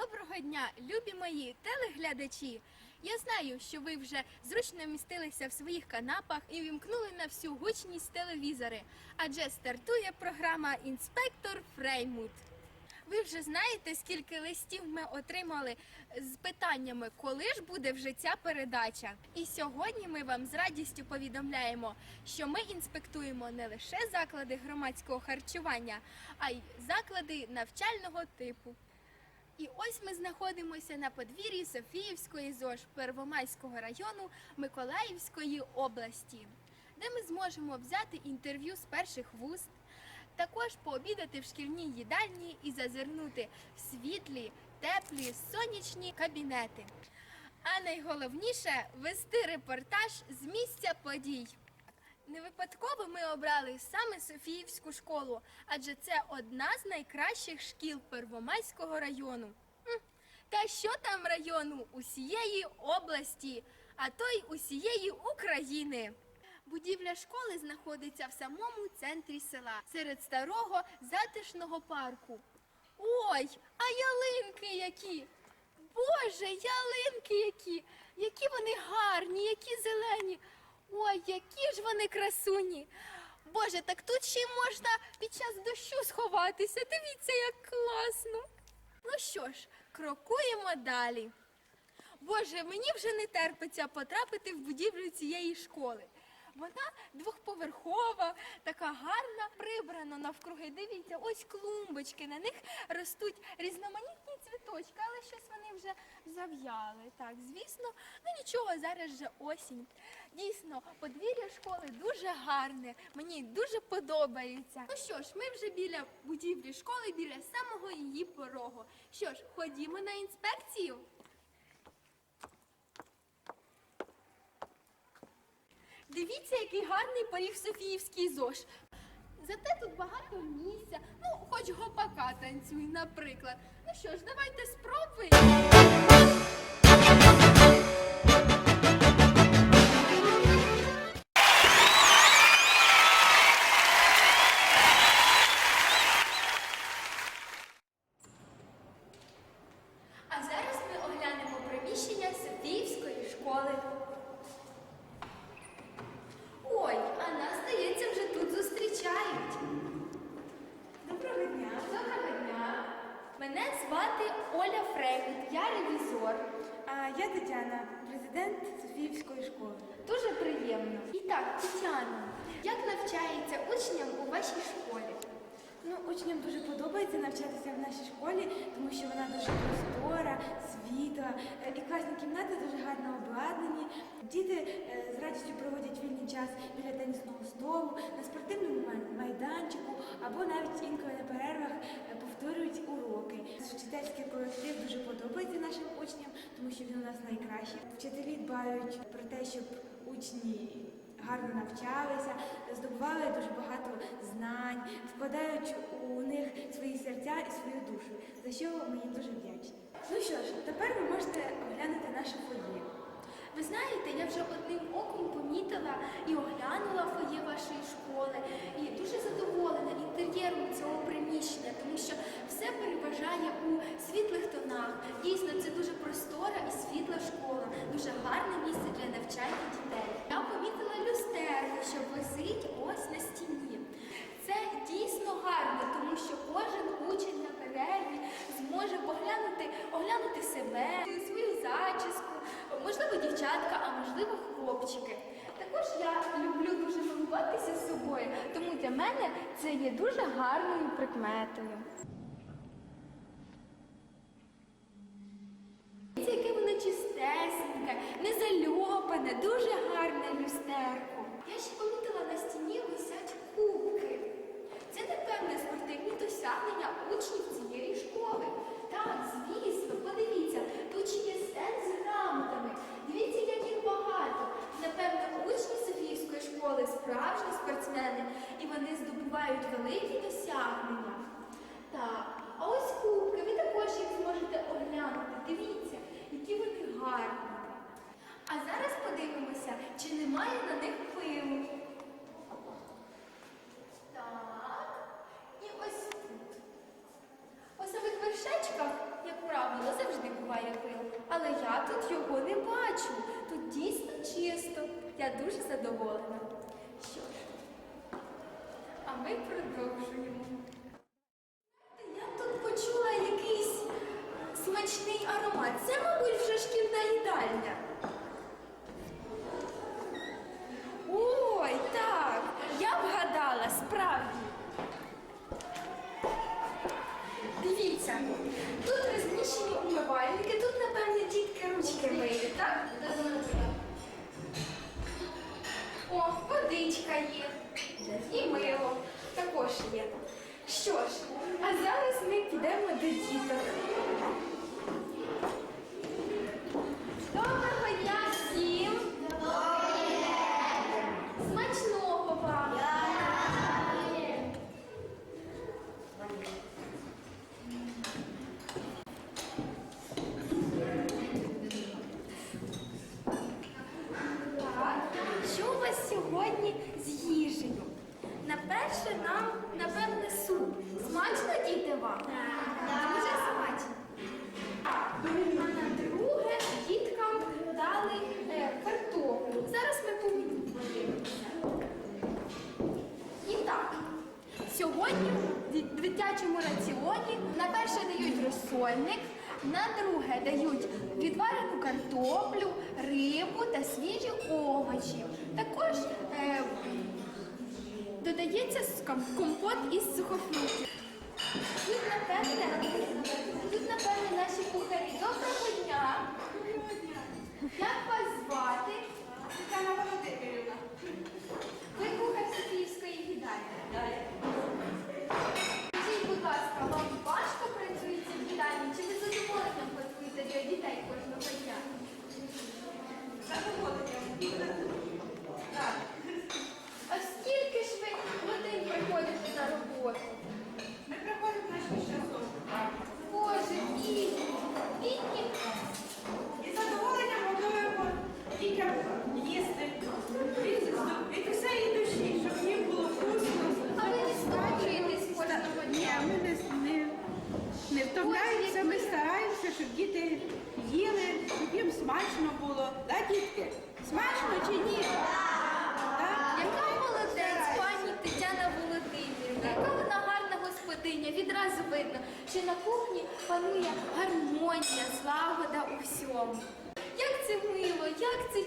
Доброго дня, любі мої телеглядачі! Я знаю, що ви вже зручно вмістилися в своїх канапах і вімкнули на всю гучність телевізори, адже стартує програма Інспектор Фреймут. Ви вже знаєте, скільки листів ми отримали з питаннями, коли ж буде вже ця передача. І сьогодні ми вам з радістю повідомляємо, що ми інспектуємо не лише заклади громадського харчування, а й заклади навчального типу. І ось ми знаходимося на подвір'ї Софіївської ЗОЖ Первомайського району Миколаївської області, де ми зможемо взяти інтерв'ю з перших вуст, також пообідати в шкільній їдальні і зазирнути в світлі, теплі, сонячні кабінети. А найголовніше вести репортаж з місця подій. Не випадково ми обрали саме Софіївську школу, адже це одна з найкращих шкіл Первомайського району. Та що там району усієї області, а то й усієї України. Будівля школи знаходиться в самому центрі села, серед старого затишного парку. Ой, а ялинки які! Боже, ялинки які! Які вони гарні, які зелені! Ой, які ж вони красуні! Боже, так тут ще й можна під час дощу сховатися. Дивіться, як класно. Ну що ж, крокуємо далі. Боже, мені вже не терпиться потрапити в будівлю цієї школи. Вона двохповерхова, така гарна, прибрана навкруги. Дивіться, ось клумбочки, на них ростуть різноманітні цвіточки, але щось вони вже зав'яли. Так, звісно, ну нічого, зараз вже осінь. Дійсно, подвір'я школи дуже гарне, мені дуже подобається. Ну що ж, ми вже біля будівлі школи, біля самого її порогу. Що ж, ходімо на інспекцію. Дивіться, який гарний поріг Софіївський ЗОЖ. Зате тут багато місця. Ну, хоч гопака танцюй, наприклад. Ну що ж, давайте спробуємо. Тетяно, як навчається учням у вашій школі? Ну, учням дуже подобається навчатися в нашій школі, тому що вона дуже простора, світла, е, і класні кімнати дуже гарно обладнані. Діти е, з радістю проводять вільний час біля тенісного столу, на спортивному майданчику або навіть інколи на перервах е, повторюють уроки. Вчительський колектив дуже подобається нашим учням, тому що він у нас найкращий. Вчителі дбають про те, щоб учні гарно навчалися, здобували дуже багато знань, вкладають у них свої серця і свою душу, за що ми їм дуже вдячні. Ну що ж, тепер ви можете оглянути наше фоє. Ви знаєте, я вже одним оком помітила і оглянула фоє вашої школи, і дуже задоволена інтер'єром цього приміщення, тому що все переважає у світлих тонах. Дійсно, це дуже простора і світла школа, дуже гарне місце для навчання дітей. Люстерку, що висить ось на стіні. Це дійсно гарно, тому що кожен учень на перерві зможе поглянути, оглянути себе, свою зачіску, можливо, дівчатка, а можливо, хлопчики. Також я люблю дуже милуватися собою, тому для мене це є дуже гарною прикметою. гарні спортсмени, і вони здобувають великі досягнення. Так, а ось кубки, ви також їх зможете оглянути. Дивіться, які вони гарні. А зараз подивимося, чи немає на них пилу. Так. І ось тут. У самих вершечках, як правило, завжди буває пил. Але я тут його не бачу. Тут дійсно чисто. Я дуже задоволена ми продовжуємо. А зараз ми підемо до діток. холодильник. На друге дають підварену картоплю, рибу та свіжі овочі. Також е, додається компот із сухофруктів. Тут, напевне, тут, напевне, наші кухарі.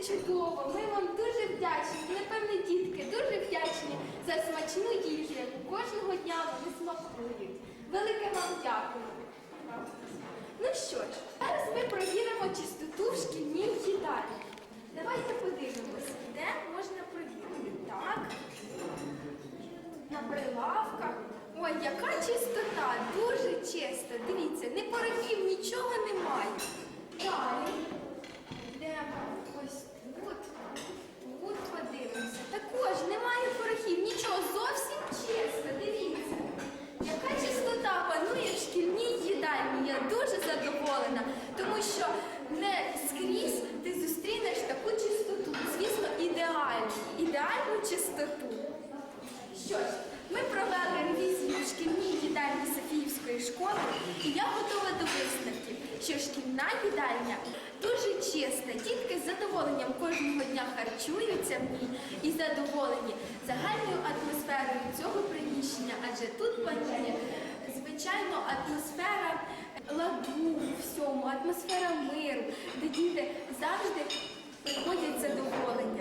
чудово. Ми вам дуже вдячні, напевне, дітки, дуже вдячні за смачну їжу, яку кожного дня вони смакують. Велике вам дякую. Ну що ж, зараз ми провіримо чистоту в шкільній їдальні. Давайте подивимось, де можна провірити. Так, на прилавках. Ой, яка чистота, дуже чиста. Дивіться, не порогів, нічого немає. Далі йдемо. школи, і я готова до висновки, що шкільна їдальня дуже чиста. Дітки з задоволенням кожного дня харчуються в ній і задоволені загальною атмосферою цього приміщення, адже тут панує звичайно атмосфера ладу всьому, атмосфера миру, де діти завжди приходять задоволення.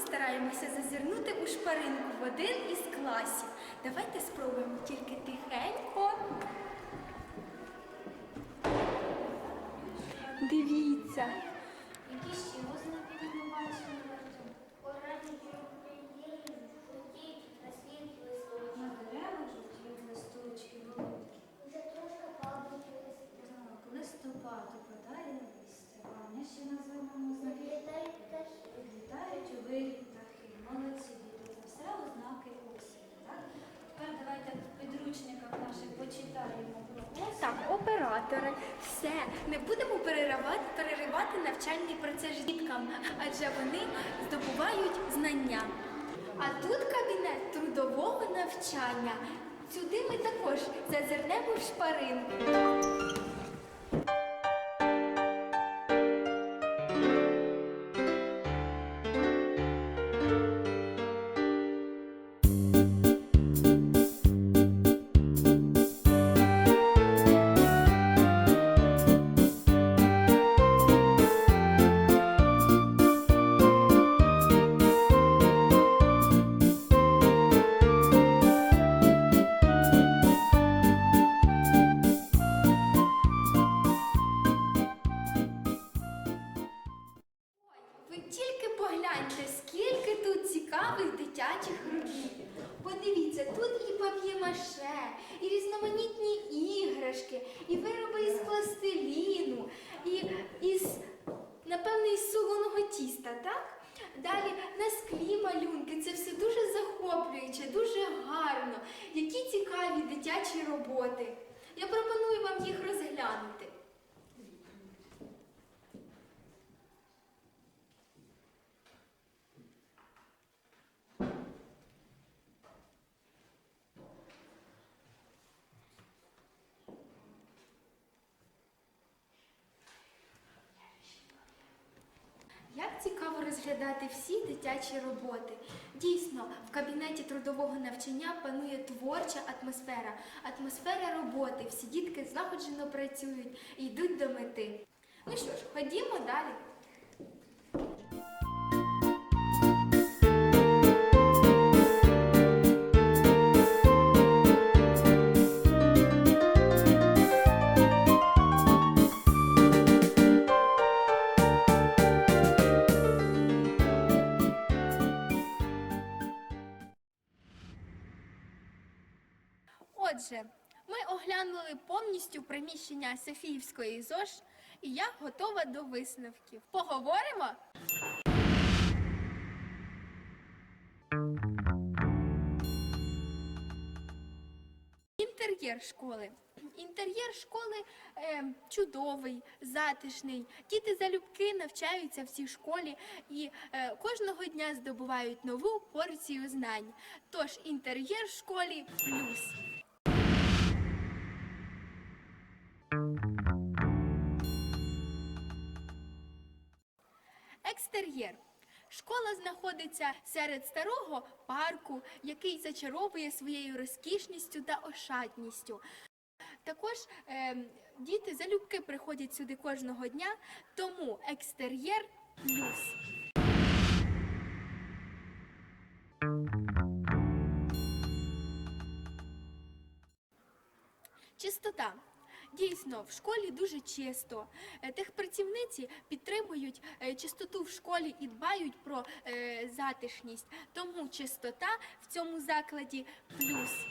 Постараємося зазирнути у шпаринку в один із класів. Давайте спробуємо тільки тихенько. Дивіться. Якісь ще ознаки ми бачимо оранжеві приємні, жовті на світлі листочки. На деревах жовтіють листочки великі. Вже трошки падають листки. Так, листопад опадає листя. А ми ще назвемо знаки. Літають птахи. Літають у вирі птахи. Молодці діти. Це все ознаки осені. Так? Тепер давайте в підручниках наших почитаємо про осінь. Так, оператори, все, не будемо переривати, переривати навчальний процес діткам, адже вони здобувають знання. А тут кабінет трудового навчання. Сюди ми також зазирнемо в шпаринку. І різноманітні іграшки, і вироби із пластиліну, і із, напевно, із солоного тіста, так? Далі на склі малюнки. Це все дуже захоплююче, дуже гарно. Які цікаві дитячі роботи. Я пропоную вам їх розглянути. Як цікаво розглядати всі дитячі роботи. Дійсно, в кабінеті трудового навчання панує творча атмосфера, атмосфера роботи. Всі дітки злагоджено працюють і йдуть до мети. Ну що ж, ходімо далі. Отже, ми оглянули повністю приміщення Софіївської ЗОЖ, і я готова до висновків. Поговоримо? Інтер'єр школи. Інтер'єр школи е, чудовий, затишний. Діти залюбки навчаються в цій школі і е, кожного дня здобувають нову порцію знань. Тож інтер'єр в школі плюс. Екстер'єр. Школа знаходиться серед старого парку, який зачаровує своєю розкішністю та ошатністю. Також е, діти залюбки приходять сюди кожного дня, тому екстер'єр плюс. Чистота. Дійсно, в школі дуже чисто. Е, Техпрацівниці підтримують е, чистоту в школі і дбають про е, затишність. Тому чистота в цьому закладі плюс.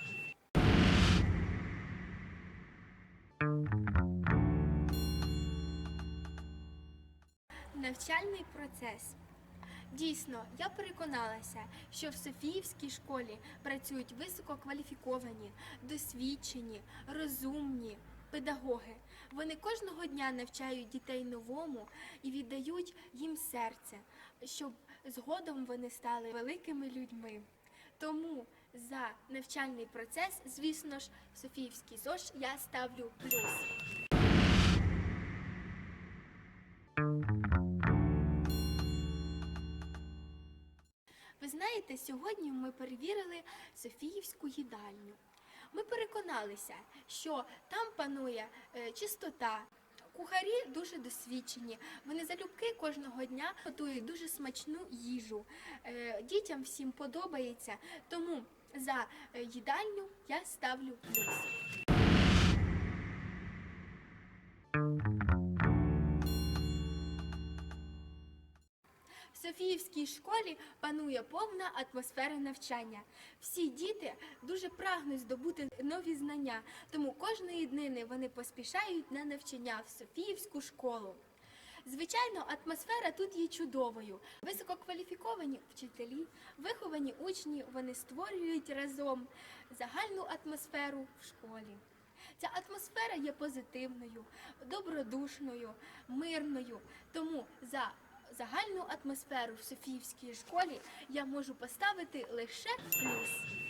Навчальний процес. Дійсно, я переконалася, що в Софіївській школі працюють висококваліфіковані, досвідчені, розумні педагоги. Вони кожного дня навчають дітей новому і віддають їм серце, щоб згодом вони стали великими людьми. Тому за навчальний процес, звісно ж, Софіївський ЗОЖ я ставлю плюс. Ви знаєте, сьогодні ми перевірили Софіївську їдальню. Ми переконалися, що там панує е, чистота. Кухарі дуже досвідчені. Вони залюбки кожного дня готують дуже смачну їжу. Е, Дітям всім подобається. Тому за е, їдальню я ставлю плюс. Софіївській школі панує повна атмосфера навчання. Всі діти дуже прагнуть здобути нові знання, тому кожної днини вони поспішають на навчання в Софіївську школу. Звичайно, атмосфера тут є чудовою. Висококваліфіковані вчителі, виховані учні, вони створюють разом загальну атмосферу в школі. Ця атмосфера є позитивною, добродушною, мирною. Тому за загальну атмосферу в Софіївській школі я можу поставити лише плюс.